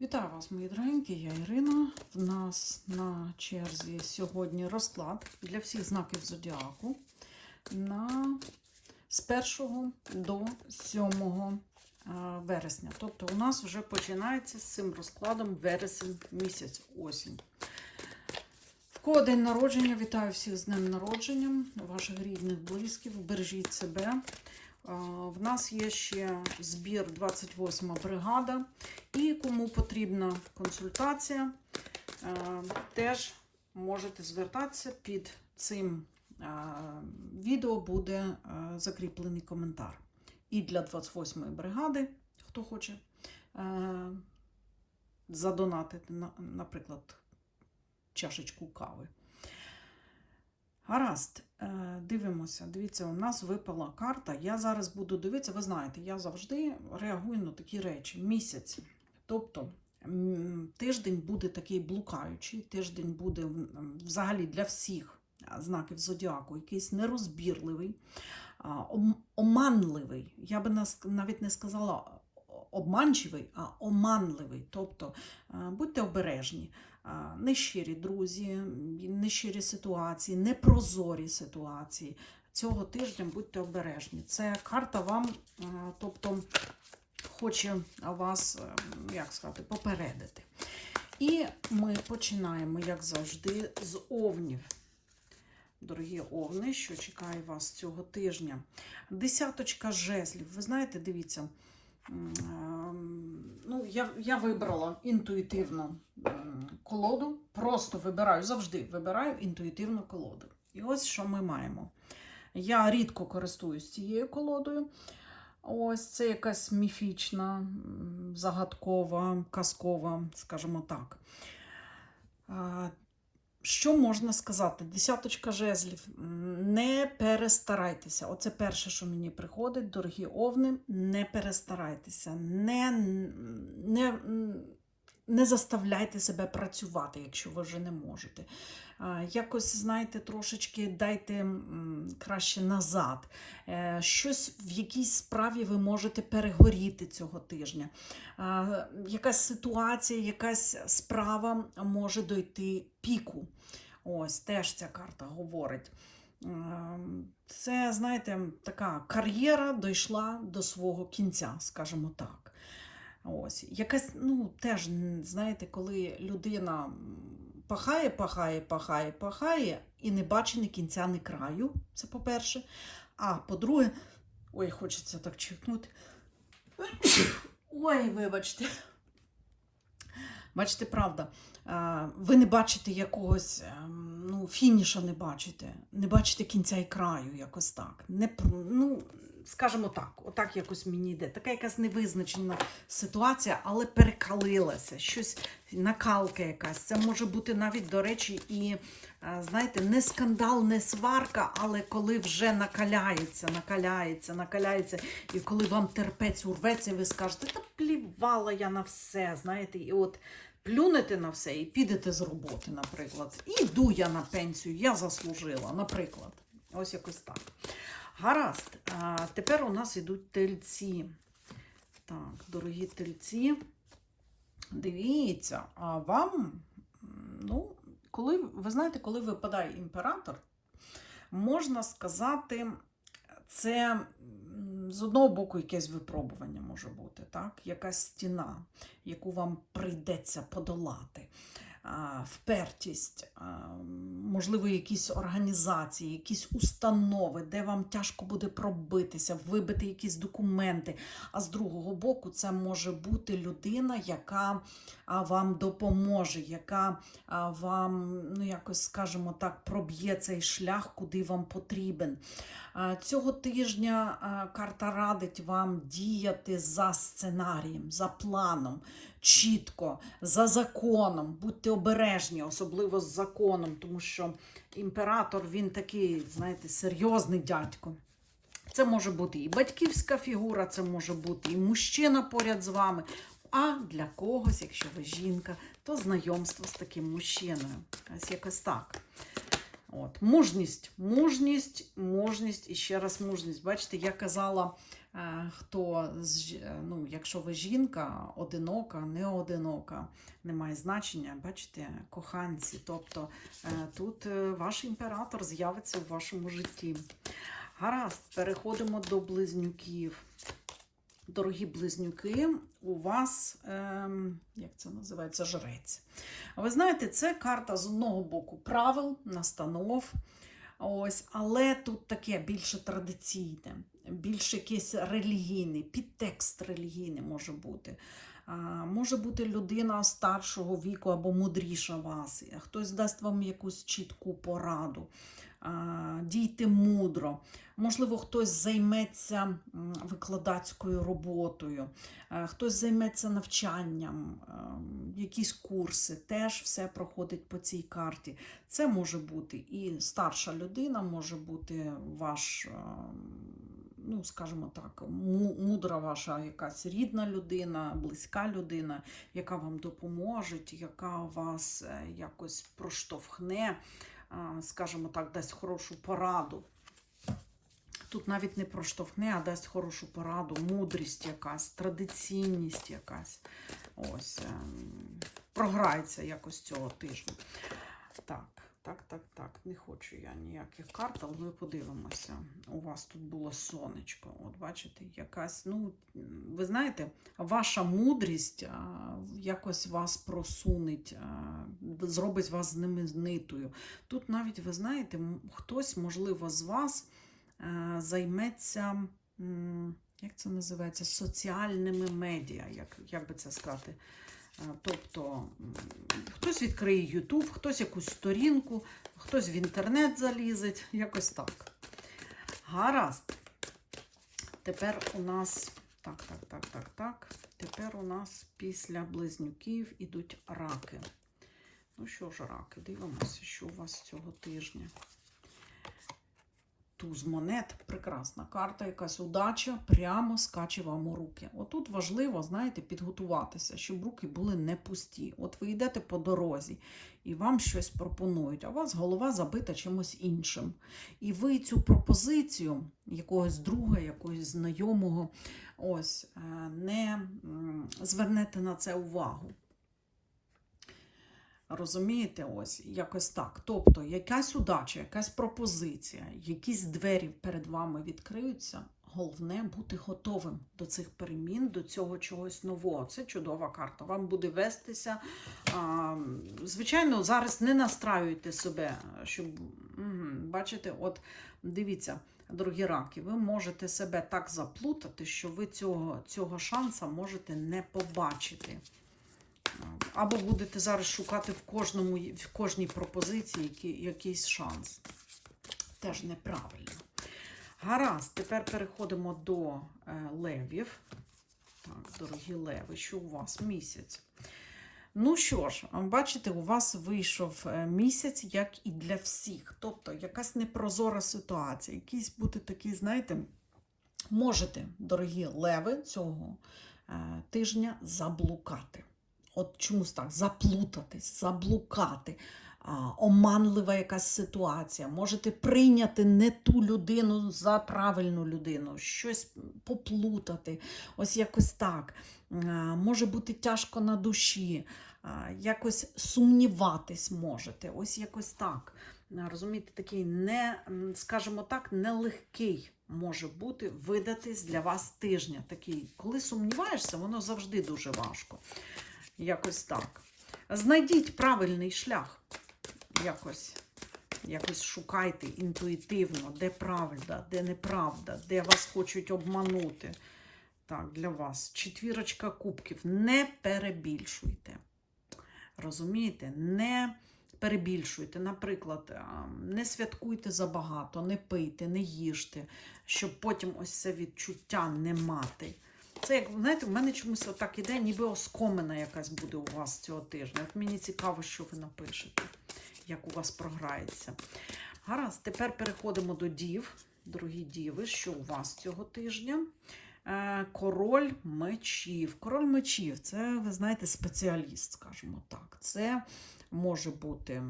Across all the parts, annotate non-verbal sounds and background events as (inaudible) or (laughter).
Вітаю вас, мої дорогенькі, я Ірина. В нас на черзі сьогодні розклад для всіх знаків зодіаку на з 1 до 7 е, вересня. Тобто у нас вже починається з цим розкладом вересень місяць осінь. В кого день народження, вітаю всіх з днем народження, ваших рідних, близьких, бережіть себе. А, В нас є ще збір 28 бригада. І кому потрібна консультація, е, теж можете звертатися під цим е, відео буде е, закріплений коментар. І для 28-ї бригади, хто хоче е, задонатити, наприклад, чашечку кави. Гаразд, е, дивимося. Дивіться, у нас випала карта. Я зараз буду дивитися, ви знаєте, я завжди реагую на такі речі. Місяць. Тобто тиждень буде такий блукаючий, тиждень буде взагалі для всіх знаків зодіаку, якийсь нерозбірливий, оманливий. Я би навіть не сказала обманчивий, а оманливий. Тобто е, будьте обережні. Нещирі друзі, нещирі ситуації, непрозорі ситуації. Цього тижня будьте обережні. Це карта вам, тобто, хоче вас, е, як сказати, попередити. І ми починаємо, як завжди, з овнів. Дорогі овни, що чекає вас цього тижня? Десяточка жезлів. Ви знаєте, дивіться. Ну, я, я вибрала інтуїтивну колоду. Просто вибираю, завжди вибираю інтуїтивну колоду. І ось що ми маємо. Я рідко користуюсь цією колодою. Ось це якась міфічна, загадкова, казкова, скажімо так. Що можна сказати? Десяточка жезлів. Не перестарайтеся. Оце перше, що мені приходить, дорогі овни, не перестарайтеся. Не, не, не заставляйте себе працювати, якщо ви вже не можете. Якось, знаєте, трошечки дайте краще назад. Е, Щось в якійсь справі ви можете перегоріти цього тижня. Якась ситуація, якась справа може дойти піку. Ось теж ця карта говорить. Це, знаєте, така кар'єра дійшла до свого кінця, скажімо так. Ось. Якась, ну, теж, знаєте, коли людина пахає, пахає, пахає, пахає і не бачить ні кінця, ні краю. Це по-перше. А по-друге, ой, хочеться так чихнути. Ой, вибачте. Бачите, правда, ви не бачите якогось ем, ну, фініша, не бачите, не бачите кінця і краю, якось так. Не, ну, скажімо так, отак якось мені йде. Така якась невизначена ситуація, але перекалилася, щось накалка якась. Це може бути навіть, до речі, і е, знаєте, не скандал, не сварка, але коли вже накаляється, накаляється, накаляється, і коли вам терпець урветься, ви скажете, та плівала я на все, знаєте, і от плюнете на все і підете з роботи, наприклад. Іду я на пенсію, я заслужила, наприклад. Ось якось так. Гаразд. А, тепер у нас йдуть тельці. Так, дорогі тельці. Дивіться, а вам, ну, коли, ви знаєте, коли випадає імператор, можна сказати, це з одного боку якесь випробування може бути, так? якась стіна, яку вам прийдеться подолати. А, Впертість, можливо, якісь організації, якісь установи, де вам тяжко буде пробитися, вибити якісь документи. А з другого боку, це може бути людина, яка вам допоможе, яка вам, ну якось скажімо так, проб'є цей шлях, куди вам потрібен. Цього тижня карта радить вам діяти за сценарієм, за планом, чітко, за законом. Будьте обережні, особливо з законом, тому що імператор він такий, знаєте, серйозний дядько. Це може бути і батьківська фігура, це може бути і мужчина поряд з вами. А для когось, якщо ви жінка, то знайомство з таким мужчиною. Ось якось так. От, мужність, мужність, мужність і ще раз мужність. Бачите, я казала, хто е, ну, якщо ви жінка, одинока, не одинока, немає значення, бачите, коханці. Тобто е, тут е, ваш імператор з'явиться у вашому житті. Гаразд, переходимо до близнюків. Дорогі близнюки, у вас, ем, як це називається, жрець. Ви знаєте, це карта з одного боку правил, настанов. Ось, але тут таке більше традиційне, більше якийсь релігійний, підтекст релігійний може бути. Може бути людина старшого віку або мудріша вас. Хтось дасть вам якусь чітку пораду. Дійте мудро. Можливо, хтось займеться викладацькою роботою, хтось займеться навчанням, якісь курси. Теж все проходить по цій карті. Це може бути і старша людина, може бути ваш, ну скажімо так, мудра ваша якась рідна людина, близька людина, яка вам допоможе, яка вас е, якось проштовхне, скажімо так, дасть хорошу пораду. Тут навіть не проштовхне, а дасть хорошу пораду, мудрість якась, традиційність якась. Ось, ем, програється якось цього тижня. Так, так, так, так. Не хочу я ніяких карт, але ми подивимося. У вас тут було сонечко. От бачите, якась, ну, ви знаєте, ваша мудрість якось вас просунить, зробить вас знаменитою. Тут навіть, ви знаєте, хтось, можливо, з вас займеться, як це називається, соціальними медіа, як, як би це сказати. Е, Тобто хтось відкриє YouTube, хтось якусь сторінку, хтось в інтернет залізить, якось так. Гаразд. Тепер у нас. Так, так, так, так, так. Тепер у нас після близнюків ідуть раки. Ну що ж, раки, дивимося, що у вас цього тижня. Туз монет, прекрасна карта, якась удача прямо скаче вам у руки. Отут важливо, знаєте, підготуватися, щоб руки були не пусті. От ви йдете по дорозі і вам щось пропонують, а у вас голова забита чимось іншим. І ви цю пропозицію якогось друга, якогось знайомого, ось е, не звернете на це увагу. Розумієте, ось якось так. Тобто, якась удача, якась пропозиція, якісь двері перед вами відкриються. Головне бути готовим до цих перемін, до цього чогось нового. Це чудова карта. Вам буде вестися. А, звичайно, зараз не настраюйте себе, щоб бачите, от дивіться, дорогі раки, ви можете себе так заплутати, що ви цього, цього шанса можете не побачити. Або будете зараз шукати в кожному в кожній пропозиції який, якийсь шанс. Теж неправильно. Гаразд, тепер переходимо до е, левів. Так, дорогі леви, що у вас місяць? Ну що ж, бачите, у вас вийшов е, місяць, як і для всіх. Тобто якась непрозора ситуація, якийсь бути такий, знаєте, можете, дорогі леви, цього е, тижня заблукати. От чомусь так, заплутатись, заблукати. Оманлива якась ситуація. Можете прийняти не ту людину за правильну людину, щось поплутати. Ось якось так. Може бути тяжко на душі, якось сумніватись можете. Ось якось так. Розумієте, такий не, скажімо так, нелегкий може бути видатись для вас тижня. Такий, коли сумніваєшся, воно завжди дуже важко. Якось так. Знайдіть правильний шлях. Якось, якось шукайте інтуїтивно, де правда, де неправда, де вас хочуть обманути. Так, для вас. Четвірочка кубків. Не перебільшуйте. Розумієте? Не перебільшуйте. Наприклад, не святкуйте забагато, не пийте, не їжте, щоб потім ось це відчуття не мати. Це як, знаєте, в мене чомусь отак іде, ніби оскомина якась буде у вас цього тижня. От мені цікаво, що ви напишете, як у вас програється. Гаразд, тепер переходимо до дів. Дорогі діви, що у вас цього тижня? Е, Король мечів. Король мечів це, ви знаєте, спеціаліст, скажімо так. Це може бути,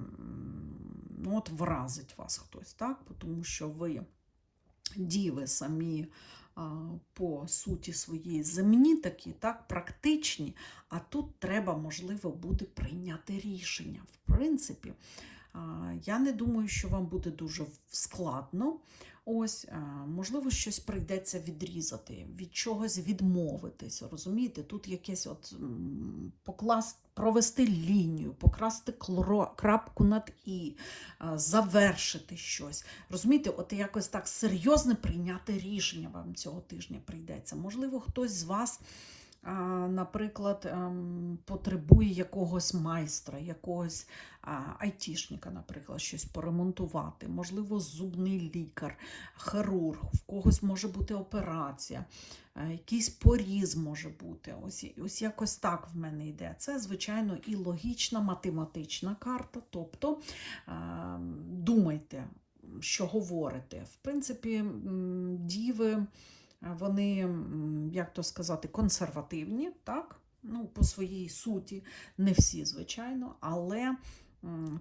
ну, от вразить вас хтось, так? Тому що ви діви самі по суті своєї земні такі, так, практичні, а тут треба, можливо, буде прийняти рішення. В принципі, я не думаю, що вам буде дуже складно. Ось, можливо, щось прийдеться відрізати, від чогось відмовитись. Розумієте, тут якесь от покласти, провести лінію, покрасти клро- крапку над і, завершити щось. Розумієте, от якось так серйозно прийняти рішення вам цього тижня прийдеться. Можливо, хтось з вас. Наприклад, ем, потребує якогось майстра, якогось айтішника, наприклад, щось поремонтувати, можливо, зубний лікар, хірург, в когось може бути операція, е, якийсь поріз може бути. Ось, ось якось так в мене йде. Це, звичайно, і логічна математична карта. Тобто е, думайте, що говорите. В принципі, діви, вони, як то сказати, консервативні, так? Ну, по своїй суті, не всі, звичайно, але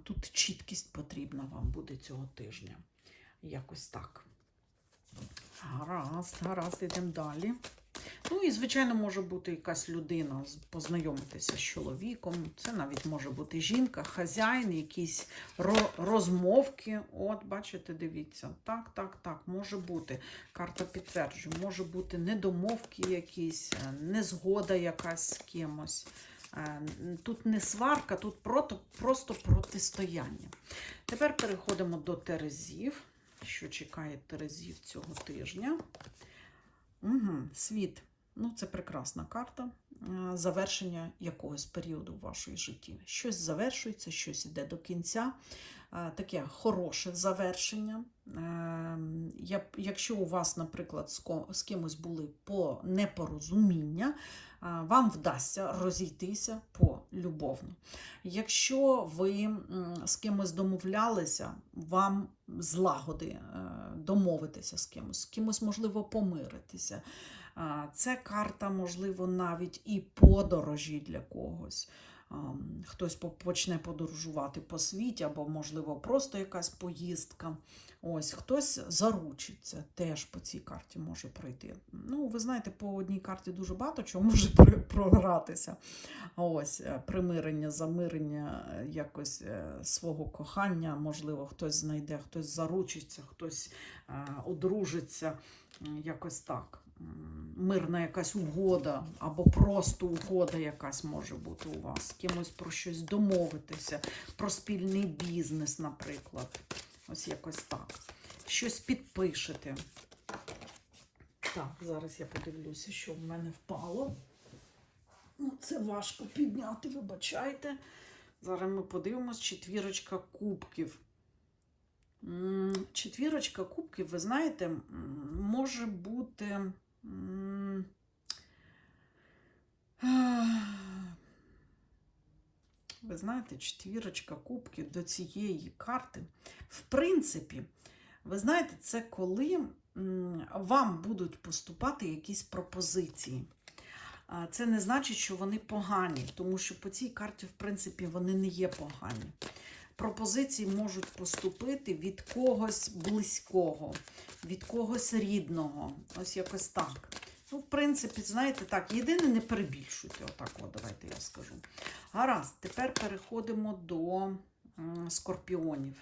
тут чіткість потрібна вам буде цього тижня. Якось так. Гаразд, гаразд, йдемо далі. Ну і, звичайно, може бути якась людина, познайомитися з чоловіком. Це навіть може бути жінка, хазяїн, якісь розмовки. От, бачите, дивіться. Так, так, так, може бути. Карта підтверджує, може бути недомовки якісь, е, незгода якась з кимось. Е, Тут не сварка, тут просто протистояння. Тепер переходимо до Терезів. Що чекає Терезів цього тижня? Угу, світ. Ну, це прекрасна карта. е, Завершення якогось періоду в вашої житті. Щось завершується, щось іде до кінця. Е, Таке хороше завершення. Е, Якщо у вас, наприклад, з кимось були по непорозуміння, вам вдасться розійтися по любовно. Якщо ви з кимось домовлялися, вам злагоди домовитися з кимось, з кимось можливо помиритися. Це карта, можливо, навіть і подорожі для когось. Хтось почне подорожувати по світі, або, можливо, просто якась поїздка. Ось хтось заручиться, теж по цій карті може пройти. Ну, ви знаєте, по одній карті дуже багато чого може (laughs) програтися. Ось е, примирення, замирення е, якось е, свого кохання, можливо, хтось знайде, хтось заручиться, хтось одружиться, якось так. Мирна якась угода, або просто угода якась може бути у вас. З кимось про щось домовитися, про спільний бізнес, наприклад. Ось якось так. Щось підпишете. Так, зараз я подивлюся, що в мене впало. Ну, це важко підняти, вибачайте. Зараз ми подивимось четвірочка кубків. Четвірочка кубків, ви знаєте, може бути. Ви знаєте, четвірочка кубків до цієї карти. В принципі, ви знаєте, це коли вам будуть поступати якісь пропозиції. Це не значить, що вони погані, тому що по цій карті, в принципі, вони не є погані. Пропозиції можуть поступити від когось близького, від когось рідного. Ось якось так. Ну, в принципі, знаєте, так, єдине, не перебільшуйте. Отак, от, давайте я скажу. Гаразд, тепер переходимо до скорпіонів.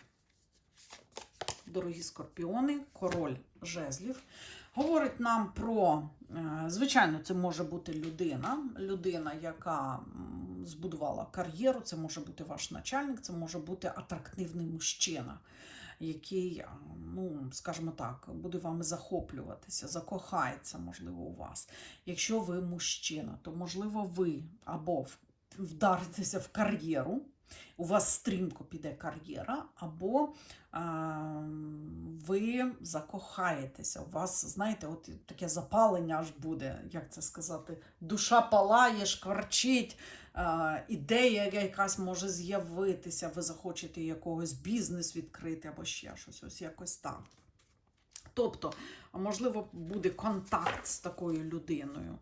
Дорогі скорпіони, король жезлів. Говорить нам про, е, звичайно, це може бути людина, людина, яка збудувала кар'єру, це може бути ваш начальник, це може бути атрактивний мужчина, який, ну, скажімо так, буде вами захоплюватися, закохається, можливо, у вас. Якщо ви мужчина, то можливо ви або вдаритеся в кар'єру, у вас стрімко піде кар'єра, або а, ви закохаєтеся. У вас, знаєте, от таке запалення аж буде, як це сказати, душа палає, шкварчить, а, ідея якась може з'явитися, ви захочете якогось бізнес відкрити або ще щось, ось якось так. Тобто, можливо, буде контакт з такою людиною.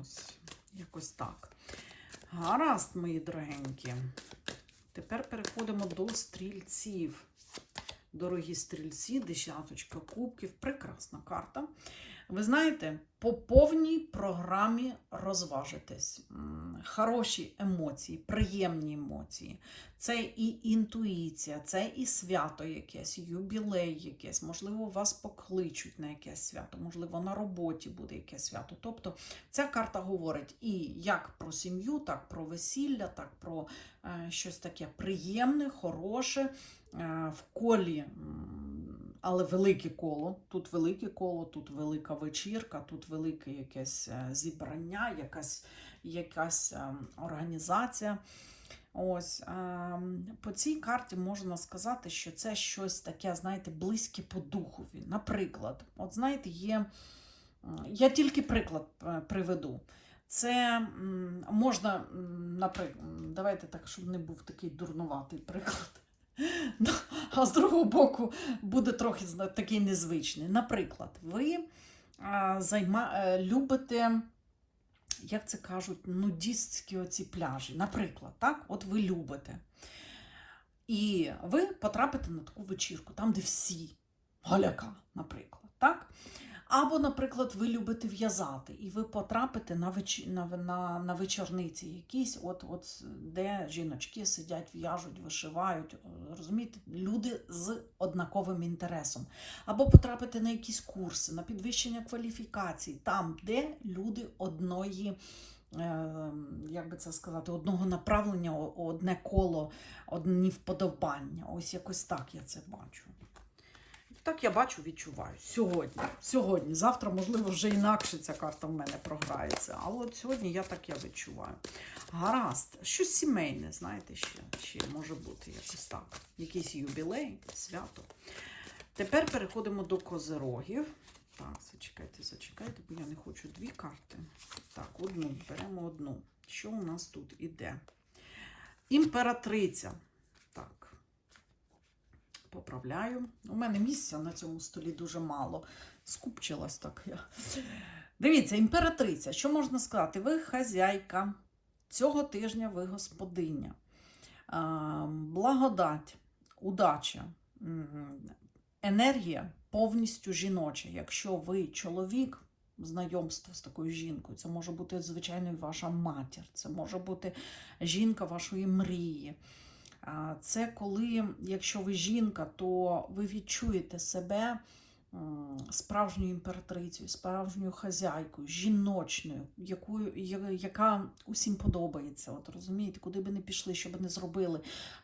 Ось, якось так. Гаразд, мої дорогенькі. Тепер переходимо до стрільців. Дорогі стрільці, десяточка кубків, прекрасна карта. Ви знаєте, по повній програмі розважитесь. М, Хороші емоції, приємні емоції. Це і інтуїція, це і свято якесь, юбілей якесь. Можливо, вас покличуть на якесь свято, можливо, на роботі буде якесь свято. Тобто ця карта говорить і як про сім'ю, так про весілля, так про е, щось таке приємне, хороше, е, в колі, але велике коло. Тут велике коло, тут велика вечірка, тут велике якесь е, зібрання, якась, якась е, організація. Ось ем, по цій карті можна сказати, що це щось таке, знаєте, близьке по духові. Наприклад, от знаєте, є. Я тільки приклад е, приведу. Це можна, наприклад, давайте так, щоб не був такий дурнуватий приклад. (laughs) Ну, А з другого боку, буде трохи такий незвичний. Наприклад, ви займа, е, любите, як це кажуть, нудістські оці пляжі. Наприклад, так? От ви любите. І ви потрапите на таку вечірку, там, де всі голяка, наприклад. так? Або, наприклад, ви любите в'язати, і ви потрапите на, веч... на, на, на вечорниці якісь, от, от, де жіночки сидять, в'яжуть, вишивають. Розумієте, люди з однаковим інтересом. Або потрапити на якісь курси, на підвищення кваліфікацій, там, де люди одної. е, Як би це сказати, одного направлення, одне коло, одні вподобання. Ось якось так я це бачу. Так я бачу, відчуваю. Сьогодні. Сьогодні. Завтра, можливо, вже інакше ця карта в мене програється. Але от сьогодні я так я відчуваю. Гаразд. Щось сімейне, знаєте, ще, ще може бути якось так. Якийсь юбілей, свято. Тепер переходимо до козирогів. Так, зачекайте, зачекайте, бо я не хочу дві карти. Так, одну, беремо одну. Що у нас тут іде? Імператриця. Поправляю. У мене місця на цьому столі дуже мало. Скупчилась так я. Дивіться, імператриця, що можна сказати? Ви хазяйка. Цього тижня ви господиня. Благодать, удача, енергія повністю жіноча. Якщо ви чоловік, знайомство з такою жінкою, це може бути, звичайно, і ваша матір, це може бути жінка вашої мрії. Це коли, якщо ви жінка, то ви відчуєте себе справжньою імператрицею, справжньою хазяйкою, жіночною, якою, яка усім подобається. От розумієте, куди би не пішли, що би не зробили.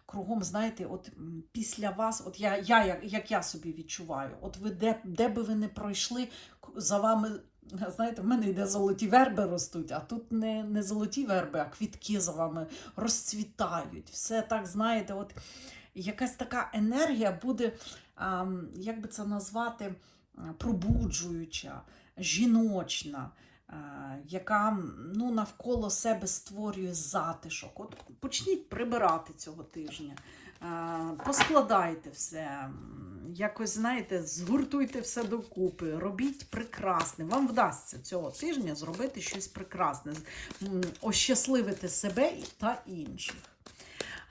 Кругом, знаєте, от після вас, от я, я як, я собі відчуваю, от ви де, де би ви не пройшли, за вами. (laughs) Знаєте, в мене йде золоті верби ростуть, а тут не, не золоті верби, а квітки за вами розцвітають. Все так, знаєте, от якась така енергія буде, як би це назвати, пробуджуюча, жіночна, яка ну, навколо себе створює затишок. От почніть прибирати цього тижня. Поскладайте все, якось, знаєте, згуртуйте все докупи, робіть прекрасне. Вам вдасться цього тижня зробити щось прекрасне, ощасливити себе та інших.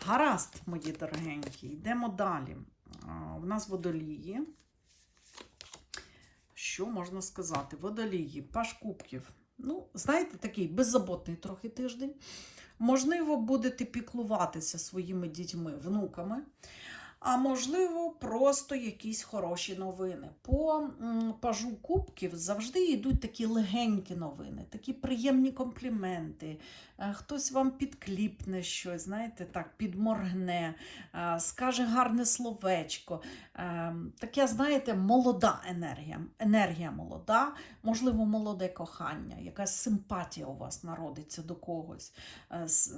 Гаразд, мої дорогенькі, йдемо далі. У нас водолії. Що можна сказати? Водолії, паш кубків. Ну, знаєте, такий беззаботний трохи тиждень. Можливо, будете піклуватися своїми дітьми, внуками. А можливо, просто якісь хороші новини. По пажу кубків завжди йдуть такі легенькі новини, такі приємні компліменти. Е, Хтось вам підкліпне щось, знаєте, так, підморгне, е, скаже гарне словечко. Е, Таке, знаєте, молода енергія. Енергія молода, можливо, молоде кохання, якась симпатія у вас народиться до когось.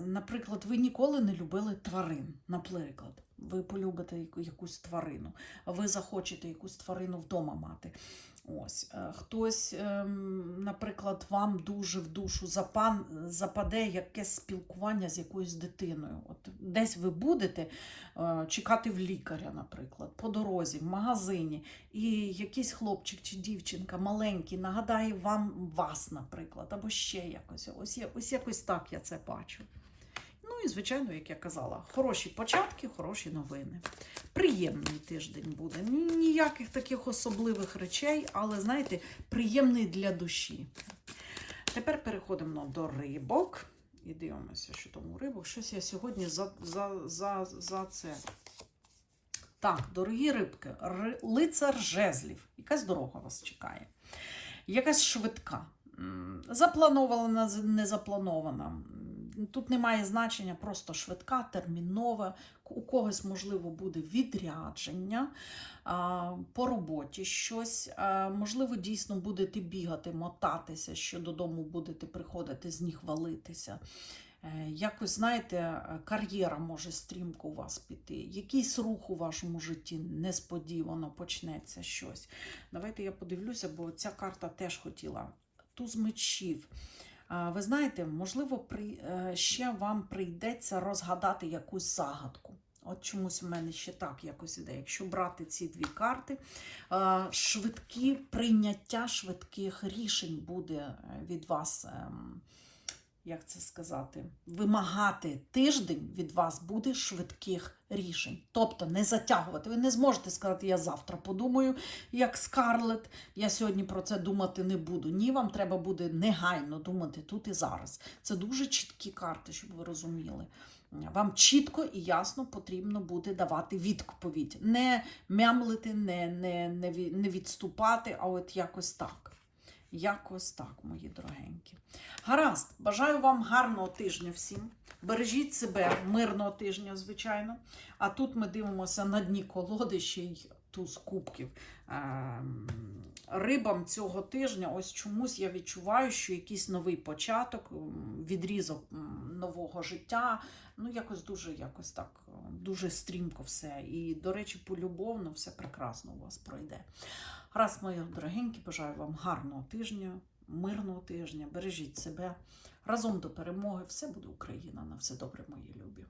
Наприклад, ви ніколи не любили тварин, наприклад. Ви полюбите якусь тварину, ви захочете якусь тварину вдома мати. Ось е, хтось, ем, наприклад, вам дуже в душу запан, западе якесь спілкування з якоюсь дитиною. От десь ви будете е, чекати в лікаря, наприклад, по дорозі, в магазині, і якийсь хлопчик чи дівчинка маленький нагадає вам вас, наприклад, або ще якось. Ось, ось якось так я це бачу. Ну і, звичайно, як я казала, хороші початки, хороші новини. Приємний тиждень буде. Ніяких таких особливих речей, але, знаєте, приємний для душі. Тепер переходимо до рибок. І дивимося, що там у рибок. Щось я сьогодні за, за, за, за це. Так, дорогі рибки, ри- лицар жезлів. Якась дорога вас чекає. Якась швидка. Запланована, не запланована. Тут немає значення, просто швидка, термінова. У когось, можливо, буде відрядження по роботі щось. Можливо, дійсно будете бігати, мотатися, що додому будете приходити, з ніг валитися. Е, Якось, знаєте, кар'єра може стрімко у вас піти. Якийсь рух у вашому житті несподівано почнеться щось. Давайте я подивлюся, бо ця карта теж хотіла. Туз мечів. Ви знаєте, можливо, при, е, ще вам прийдеться розгадати якусь загадку. От чомусь в мене ще так якось іде. Якщо брати ці дві карти, е, швидкі прийняття швидких рішень буде е, від вас. Як це сказати, вимагати тиждень від вас буде швидких рішень. Тобто не затягувати. Ви не зможете сказати, я завтра подумаю, як Скарлет, я сьогодні про це думати не буду. Ні, вам треба буде негайно думати тут і зараз. Це дуже чіткі карти, щоб ви розуміли. Вам чітко і ясно потрібно буде давати відповідь. Не мямлити, не, не, не відступати, а от якось так. Якось так, мої дорогенькі. Гаразд, бажаю вам гарного тижня всім. Бережіть себе, мирного тижня, звичайно. А тут ми дивимося на дні колоди ще й туз кубків. Ем, Рибам цього тижня, ось чомусь я відчуваю, що якийсь новий початок, відрізок нового життя. Ну, якось дуже, якось так, е, дуже стрімко все. І, до речі, полюбовно все прекрасно у вас пройде. Раз, мої дорогенькі, бажаю вам гарного тижня, мирного тижня, бережіть себе. Разом до перемоги. Все буде Україна. На все добре, мої любі.